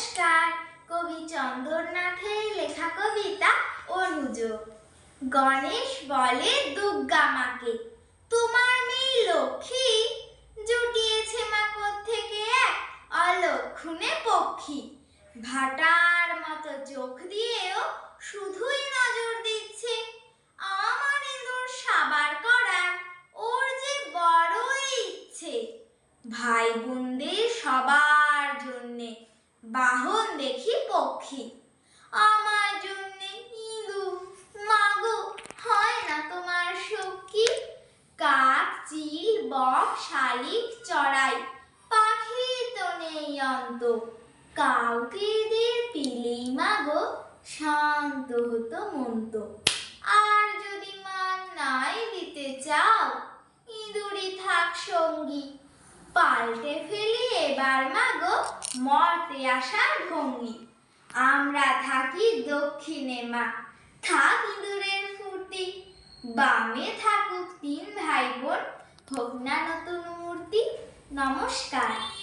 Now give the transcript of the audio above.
নমস্কার। কবি চন্দরনাথের লেখা কবিতা অনুজ। গণেশ বলে, দুর্গা মাকে, তোমার মেয়ে লক্ষ্মী জুটিয়েছে মা থেকে এক অলক্ষণে পক্ষী। ভাটার মতো চোখ দিয়েও শুধুই নজর দিচ্ছে আমার ইঁদুর সাবার করার ওর যে বড় ইচ্ছে। ভাই বোনদের সবার বাহন দেখি পক্ষী। আমার জন্যে ইঁদুর মাগো, হয় না তোমার সখী? কাক, চিল, বক, শালিক, চড়াই, পাখি তো নেই অন্ত। কাউকে এদের পেলেই মাগো, শান্ত হতো মন্ত। আর যদি মান নাই দিতে চাও, ইঁদুরই থাক সঙ্গী। পাল্টে ফেলি এবার মাগো মর্তে আসার ভঙ্গি। আমরা থাকি দক্ষিণে মা, থাক ইঁদুরের ফুর্তি বামে থাকুক তিন ভাই বোন হোক নতুন মূর্তি। নমস্কার।